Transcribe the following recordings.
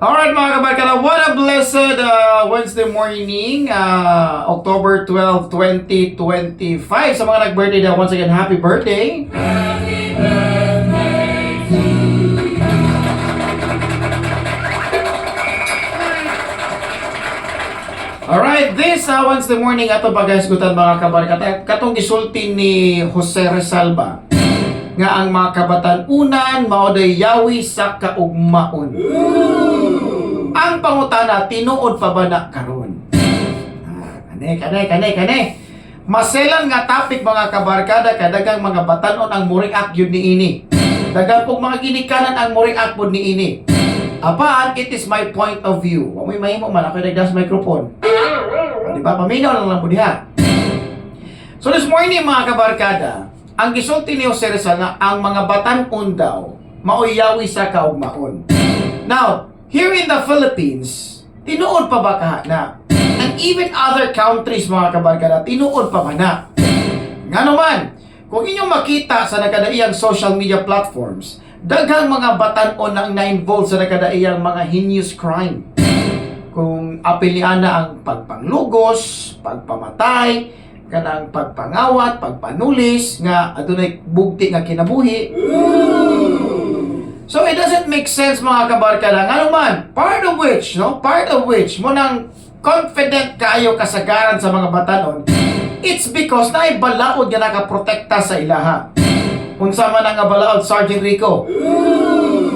Alright mga kabarkada, what a blessed uh, Wednesday morning, uh, October 12, 2025. Sa mga nag-birthday na, once again, happy birthday. Alright, this uh, Wednesday morning ato pagkasgutan mga kabarkada. Katong gisulti ni Jose Resalba nga ang mga kabatan-unan maoday yawi sa kaugmaon. Ang pangutana, tinuod pa ba na karon? Ah, kane, kane, kane, kane. Maselan nga topic mga kabarkada kadagang mga batanon ang muriak yun ni ini. Dagang pong mga ginikanan ang muriak pod ni ini. Apan, it is my point of view. Wa may mahimo man ako nagdas microphone. Di ba? Paminaw lang lang po diha. So this morning mga kabarkada, ang gisulti ni Jose Rizal na ang mga batan-on daw mauyawi sa kaugmaon. Now, here in the Philippines, tinuod pa ba na? And even other countries mga kabarkada, tinuod pa ba na? Nga naman, kung inyong makita sa nakadaiyang social media platforms, daghang mga batan-on ang na-involved sa nakadaiyang mga heinous crime kung apelian na ang pagpanglugos, pagpamatay, kanang pagpangawat, pagpanulis, nga adunay bugti nga kinabuhi. So it doesn't make sense mga kabarkada. Nga naman, part of which, no? Part of which, mo nang confident kayo kasagaran sa mga batanon, it's because na balaod nga nakaprotekta sa ilaha. Unsa man nga balaod, Sergeant Rico?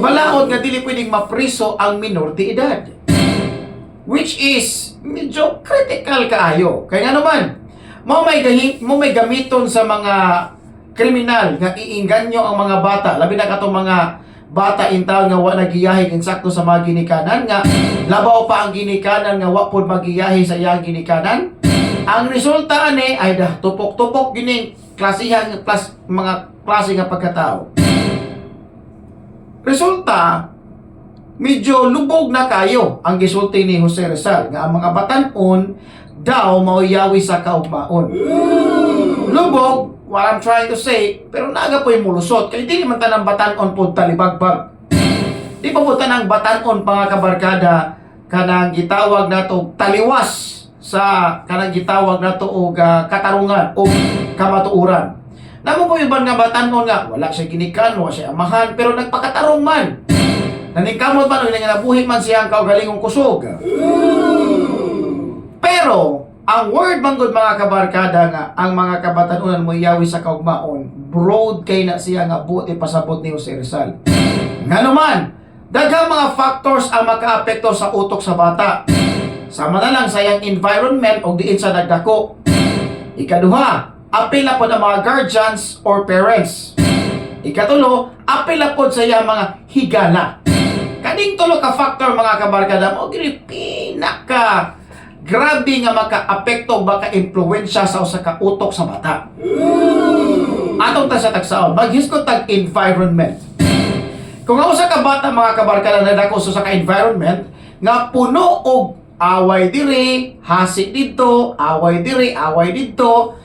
Balaod nga dili pwedeng mapriso ang minor de edad which is medyo critical kaayo. Kaya nga naman, mo may gahi, mo may gamiton sa mga kriminal nga iinganyo ang mga bata, labi na katong mga bata intaw nga wa nagiyahi insakto sa mga ginikanan nga labaw pa ang ginikanan nga wa pod magiyahi sa iyang ginikanan. Ang resulta ani ay dah tupok-tupok gining klasihan klas, mga klase nga pagkatao. Resulta, medyo lubog na kayo ang gisulti ni Jose Rizal nga ang mga batanon daw mauyawi sa kaugmaon. Lubog, what I'm trying to say, pero naga po yung mulusot. Kaya di naman tanang batanon po talibagbag. Di pa po tanang batanon mga kabarkada kanang gitawag na to taliwas sa kanang gitawag na to og ah, katarungan o kamatuuran. Namo po iban nga batanon nga wala siya ginikan, wala siya amahan, pero nagpakatarong man. Naningkamot man, o nabuhi man siya ang kaugalingong kusog. Pero, ang word manggod mga kabarkada nga, ang mga kabatanunan mo yawi sa kaugmaon, broad kay na siya nga buti pasabot ni Jose Rizal. Nga naman, daghang mga factors ang makaapekto sa utok sa bata. Sama na lang sa iyang environment o diin sa nagdako. Ikaduha, apil na po ng mga guardians or parents. Ikatulo, apil na po sa iyang mga higala. Kaning tulo ka factor mga kabarkada mo diri pinaka grabe nga maka-apekto baka impluwensya sa usa ka utok sa bata. Atong ta sa tagsaon, maghiskot tag environment. Kung ang usa ka bata mga kabarkada na dako sa ka environment nga puno og away diri, hasi dito, away diri, away dito,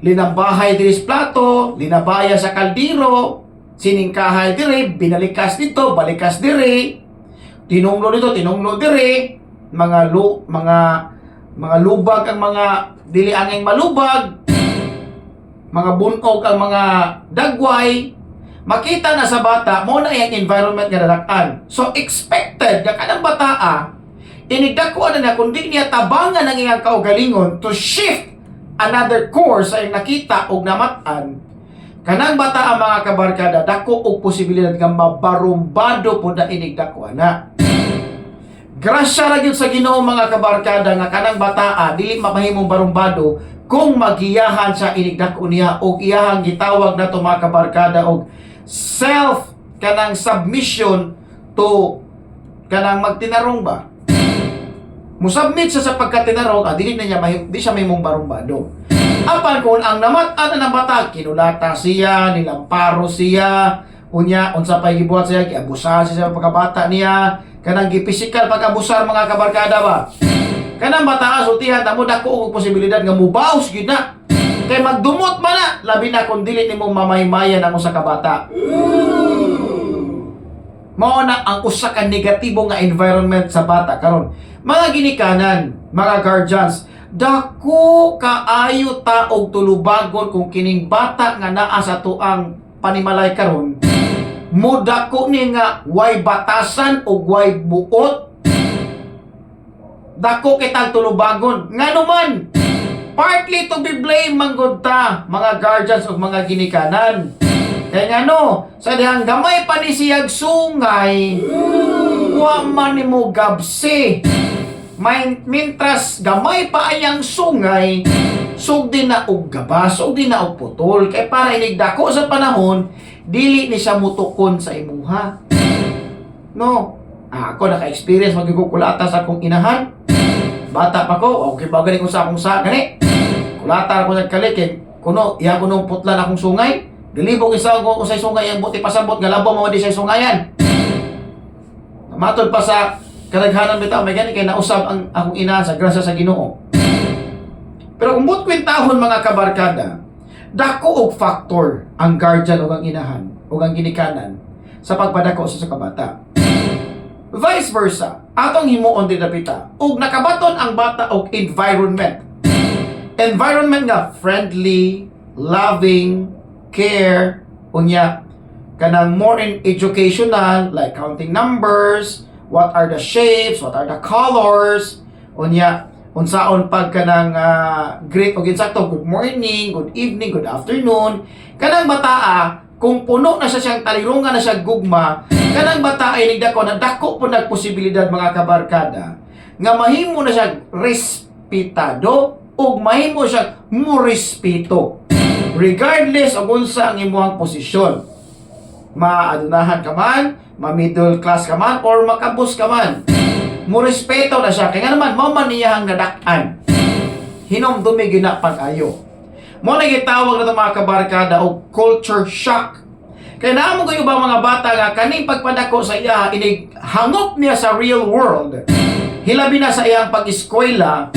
linambahay diri sa plato, linabaya sa kaldero, siningkahay diri, binalikas dito, balikas diri, tinunglo dito, tinunglo diri, mga lu, mga mga lubag ang mga dili angeng malubag, mga bunog ang mga dagway, makita na sa bata mo na yung environment nga nadaktan. So expected nga kanang bataa inigdako na na kundi niya tabangan ang iyang kaugalingon to shift another course ay nakita og namatan. Kanang bata ang mga kabarkada dako og posibilidad nga mabarumbado po na inigdako na Grasya ra sa Ginoo mga kabarkada nga kanang bataa dili mapahimong barumbado kung magiyahan sa inigdako niya og iyahang gitawag na to mga kabarkada og self kanang submission to kanang magtinarong ba Musubmit siya sa pagkatinarong, ah, dili na niya mahim, di siya may mong barumbado. Apan kung ang namatan na ng bata, kinulata siya, nilamparo siya, unya, unsa pa gibuhat siya, giabusahan siya sa pagkabata niya, kanang gipisikal pag-abusar mga kabarkada ba? Kanang bata sultihan, tamo dako og posibilidad nga mubaos gyud na. Kay magdumot man na, labi na kung dili nimo mamahimaya na mo sa kabata. mao na ang usa ka negatibo nga environment sa bata karon mga ginikanan mga guardians dako kaayo ta og tulubagon kung kining bata nga naa sa tuang panimalay karon mo dako ni nga way batasan o way buot dako kitang tulubagon nga naman partly to be blame manggod ta mga guardians o mga ginikanan kaya nga no, sa dihang gamay pa ni siyag sungay, wa man ni mo gabsi. May, mintras gamay pa ayang sungay, sug din na og gabas, sug din na og putol. Kay para inigdako sa panahon, dili ni siya mutukon sa imuha. No, ah, ako naka-experience magkukulata sa akong inahan. Bata pa ko, okay ba galing ko sa akong sa gani. Kulata ako sa kalik, kay kuno, iya ko nung putlan akong sungay. Dilibog isa ko usay sungay ang buti pasabot nga labaw mo di siya sungayan. Matod pa sa kadaghanan bitaw may gani kay nausab ang akong ina sa grasya sa Ginoo. Pero kung buot kwentahon mga kabarkada, dako og factor ang guardian ug ang inahan ug ang ginikanan sa pagpadako sa kabata. Vice versa, atong himuon din dapita ug nakabaton ang bata og environment. Environment nga friendly, loving, care, unya kanang more in educational like counting numbers, what are the shapes, what are the colors, unya unsaon pag kanang uh, greet og insakto good morning, good evening, good afternoon. Kanang bataa kung puno na siya siyang talirungan na siya gugma, kanang bata ay nigdako na dako po nagposibilidad mga kabarkada nga mahimo na siya respetado ug mahimo siya mo respeto regardless of unsa ang imuhang posisyon. Maadunahan ka man, ma-middle class ka man, or makabus ka man. Mo respeto na siya. Kaya nga naman, mao man niyang nadakan. Hinom dumi gina pag-ayo. Mo na gitawag na mga kabarkada o culture shock. Kaya naamo ko ba mga bata nga kaning pagpadako sa iya inig hangop niya sa real world. Hilabi na sa iyang pag-eskwela,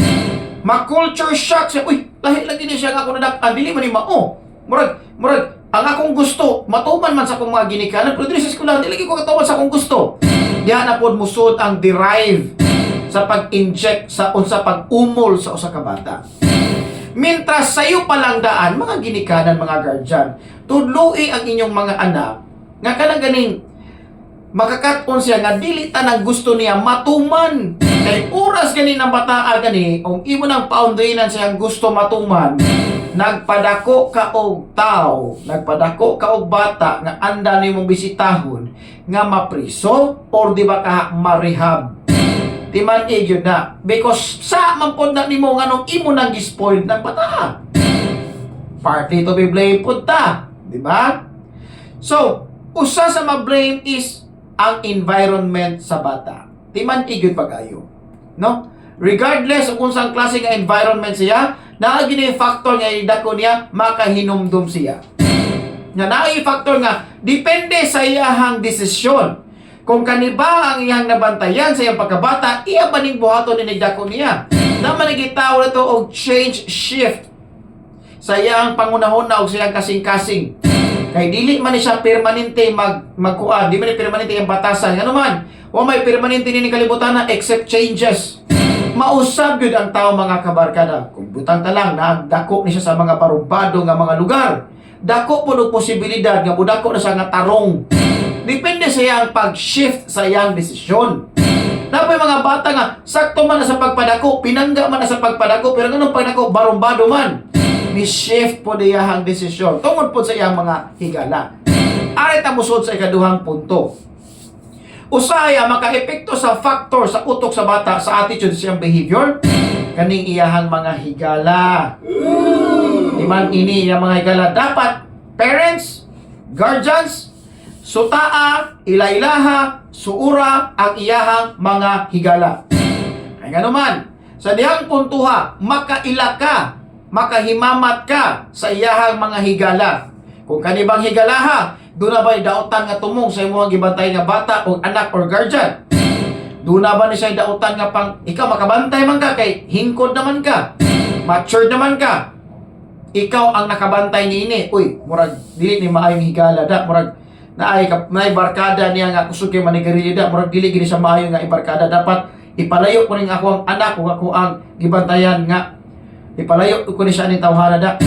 ma-culture shock siya. Uy, lahi lagi niya siya nga ako nadak. Ah, dili man ni mao. Murag, murag, ang akong gusto, matuman man sa akong mga ginikanan, pero dili sa eskwela, dili ko katawan sa akong gusto. Diyan na pod musod ang derive sa pag-inject sa unsa pag-umol sa usa ka bata. Mintras sayo pa daan, mga ginikanan, mga guardian, tudloi ang inyong mga anak, nga kanang ganing makakaton siya nga dili tanang gusto niya matuman. Kay oras gani ng bataa gani, kung imo nang paundayinan siya gusto matuman, nagpadako ka og tao, nagpadako ka og bata nga anda nimong bisitahon nga mapriso or di ba ka marehab. Timan yun na. Because sa man pod na nimo nga nung imo nang gispoiled ng bata. Partly to be blame pod ta. Di ba? So, usa sa ma-blame is ang environment sa bata. Timan igyod pag-ayo. No? Regardless kung saan klase nga environment siya, naa gini factor nga idako niya makahinumdum siya. Nga naa factor nga depende sa iyahang desisyon. Kung kaniba ang iyang nabantayan sa iyang pagkabata, iya ba ning buhaton ni nagdako niya? Naman nagitaw na to og change shift sa iyang pangunahon na og siyang kasing-kasing. Kay dili man siya permanente mag magkuan, di man ni permanente ang batasan. Nga naman, wa may permanente ni kalibutan na except changes. Mausab gyud ang tao mga kabarkada. Kung butang ka lang, nagdako ni siya sa mga barumbado nga mga lugar. Dako po ng posibilidad nga budako na siya nga tarong. Depende sa iyang pag-shift sa iyang desisyon. Napay mga bata nga, sakto man na sa pagpadako, pinangga man na sa pagpadako, pero ganun pagdako, barumbado man. Ni shift po niyahang desisyon. Tungod po sa iyang mga higala. Arit ang musod sa ikaduhang punto. Usaya makaepekto sa factor sa utok sa bata sa attitude sa iyang behavior kaning iyahang mga higala. Man ini iyang mga higala dapat parents, guardians, sutaa, ilailaha, suura ang iyahang mga higala. Kaya nga naman, sa dihang puntuha, makaila ka, makahimamat ka sa iyahang mga higala. Kung kanibang higalaha, doon ba'y dautan nga tumong sa imong gibantay nga bata o anak or guardian? Doon na ba ni siya dautan nga pang, ikaw makabantay man ka, kay hingkod naman ka, matured naman ka, ikaw ang nakabantay ni ini. Uy, murag, dili ni maayong higala. Da, murag, na ay kap- na ay barkada niya nga kusog kay manigarilyo da murag dili gid siya maayo nga ibarkada. Dapat ipalayo ko ning ako ang anak kung ako ang gibantayan nga. Ipalayo ko ni siya ning tawhana da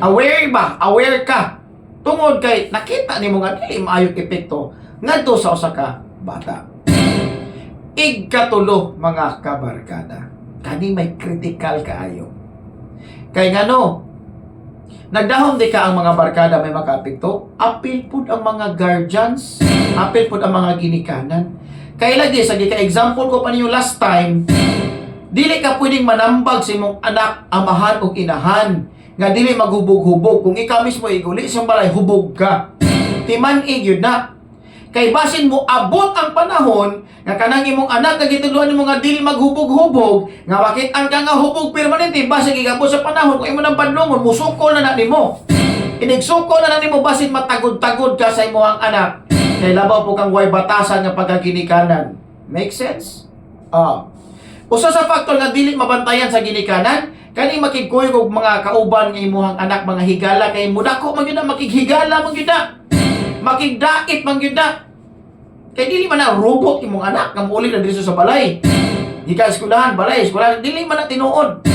aware ba? Aware ka? Tungod kay nakita nimo nga dili maayong epekto ngadto sa usa ka bata. Igkatulo mga kabarkada. Kani may critical kaayo. Kay ngano Nagdahom di ka ang mga barkada may makapekto, apil pud ang mga guardians, apil pud ang mga ginikanan. Kay lagi sa ka example ko pa ninyo last time, dili ka pwedeng manambag sa imong anak, amahan o inahan nga dili maghubog-hubog. Kung ikaw mismo iguli sa balay, hubog ka. Timan yun na. Kay basin mo abot ang panahon nga kanang imong anak nga gituluan nimo nga dili maghubog-hubog nga makit-an ka hubog permanente basin gigabot sa panahon kung imo nang padlongon musukol na na nimo. Inigsukol na na nimo basin matagod-tagod ka sa imong anak. Kay labaw po kang way batasan nga pagkaginikanan. Make sense? Ah. Usa sa faktor nga dili mabantayan sa ginikanan, kani makigkuyog og mga kauban nga imong anak mga higala kay mudako man gyud makighigala man gyud. Makigdait man gyud. Kay dili man na robot imong anak nga muuli na diri sa balay. Gikan eskwelahan, balay, eskwelahan, dili man na tinuod.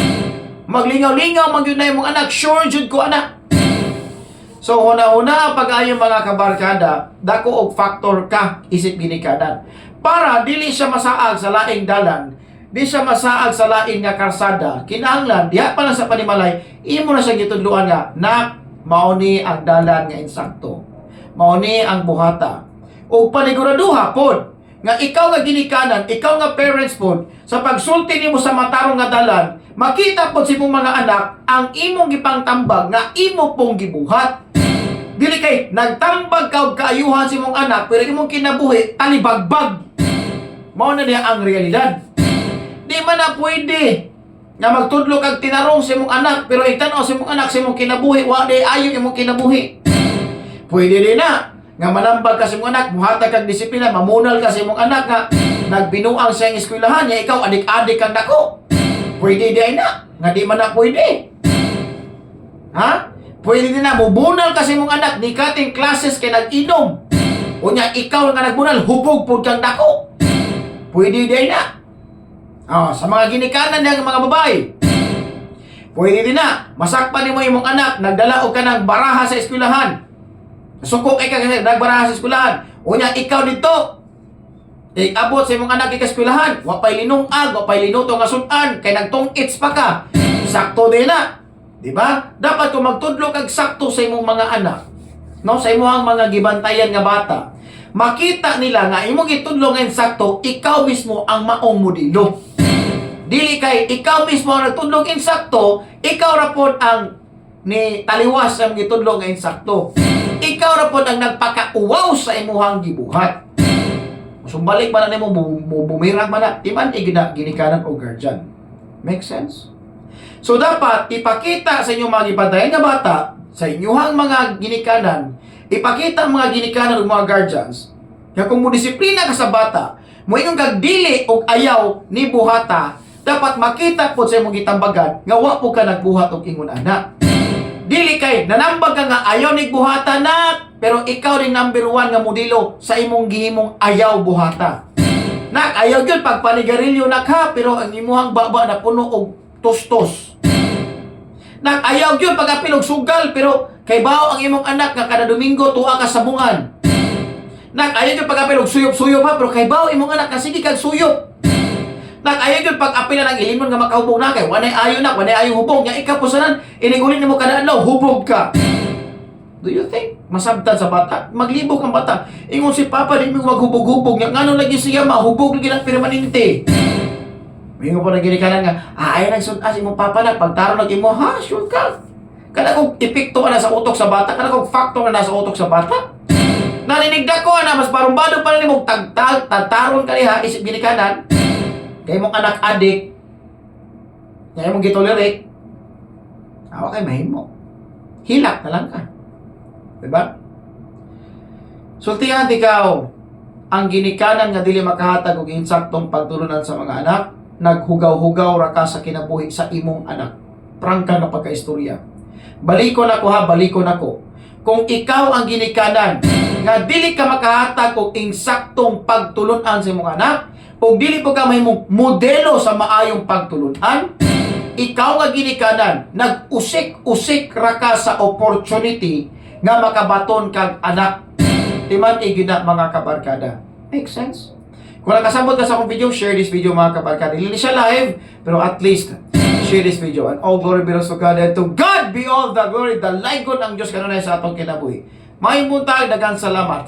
Maglingaw-lingaw man na imong anak, sure jud ko anak. So una-una pag ayo mga kabarkada, dako og factor ka isip ginikanan. Para dili siya masaag sa laing dalan, di siya masaag sa laing nga karsada, kinahanglan diha pa lang sa panimalay, imo na siya gitudluan nga nak mao ni ang dalan nga insakto. Mao ni ang buhata. O paniguraduha pod nga ikaw nga ginikanan, ikaw nga parents pod, sa pagsulti nimo sa matarong nga dalan, makita pod sa imong mga anak ang imong gipangtambag nga imo pong gibuhat. Dili kay nagtambag ka og kaayuhan sa imong anak pero imong kinabuhi talibagbag. Mao na niya ang realidad. Di man na pwede nga magtudlo kag tinarong sa imong anak pero itan-aw sa imong anak sa imong kinabuhi wa di ayo imong kinabuhi. Pwede din na nga manambag ka sa imong anak, muhatag kag disiplina, mamunal ka sa imong anak nga nagbinuang sa eskwelahan niya ikaw adik-adik kang dako. Pwede di na nga di man na pwede. Ha? Pwede din na mubunal ka sa imong anak di kating classes kay nag-inom. Unya ikaw nga nagbunal hubog pud kang dako. Pwede di na. Ah, sa mga ginikanan ng mga babae. Pwede din na, masakpan mo imong anak, nagdala og ka ng baraha sa eskwelahan. Sukok kay ka kasi nagbaraha sa eskwelahan. Unya ikaw dito. Eh, abot sa imong anak ikaskwelahan. Wa pay linungag, wa pay linuto nga sudan, kay nagtong-its pa ka. Sakto din na. Di ba? Dapat kung magtudlo kag sakto sa imong mga anak, no, sa imong mga gibantayan nga bata, makita nila nga imong gitudlo nga sakto, ikaw mismo ang maong modelo. Dili kay ikaw mismo ang nagtudlong insakto, ikaw ra pod ang ni taliwas ang gitudlong nga insakto. Ikaw ra pod ang nagpakauwaw sa imuhang gibuhat. Sumbalik man na nimo bu- bu- bumirang man na, iman igina ginikanan o guardian. Make sense? So dapat ipakita sa inyong mga gibantayan nga bata, sa inyong mga ginikanan, ipakita ang mga ginikanan ng mga guardians, nga kung mo disiplina ka sa bata, mo inyong gagdili og ayaw ni buhata, dapat makita po sa imong gitambagan nga wa po ka nagbuhat og ingon anak. Dili kay nanambag nga ayaw ni buhata na, pero ikaw rin number one nga modelo sa imong gihimong ayaw buhata. Nak, ayaw yun pag panigarilyo nak ha, pero ang imuhang baba na puno og tostos. Nak, ayaw yun pag apil og sugal, pero kay bao ang imong anak nga kada Domingo tuwa ka sa bungan. Nak, ayaw yun pag apil og suyop-suyop ha, pero kay bao imong anak nga sige kag suyop. Nak, ayaw yun pag apil na ng ilimon nga makahubog na kay, wanay ayo na, wanay ayo hubog. Nga ikaw po sanan, inigulin mo kada adlaw, hubog ka. Do you think masabtan sa bata? Maglibog ang bata. Ingon si Papa, di mo maghubog-hubog. Nga ngano lagi siya, mahubog lagi ng permanente. May po na ginikanan nga, ah, ay nagsunas imong Papa na, pagtaro lagi mo, ha, sure ka. Kada kong epekto na sa utok sa bata, kada kong factor na nasa utok sa bata. Naninigda ko na, mas barumbado pa na mo, tagtag, tataron ka niya, isip ginikanan. Kaya mong anak adik, kaya mong gitolerate, awa kay mahimo. Hilak na lang ka. Diba? Sultihan ikaw, ang ginikanan nga dili makahatag og insaktong pagtulunan sa mga anak, naghugaw-hugaw ra ka sa kinabuhi sa imong anak. Prangka na pagkaistorya. Balikon ako ha, balikon ako. Kung ikaw ang ginikanan, nga dili ka makahatag og insaktong pagtulunan sa imong anak o dili po ka mahimong modelo sa maayong pagtulunan ikaw nga ginikanan nag-usik-usik ra ka sa opportunity nga makabaton kag anak. Timan igina mga kabarkada. Make sense? Kung nakasabot ka sa akong video share this video mga kabarkada. Hindi siya live pero at least share this video. And all glory belongs to God and to God be all the glory the ligon ang Diyos kanunay sa atong kinabuhi. May muntag dagang salamat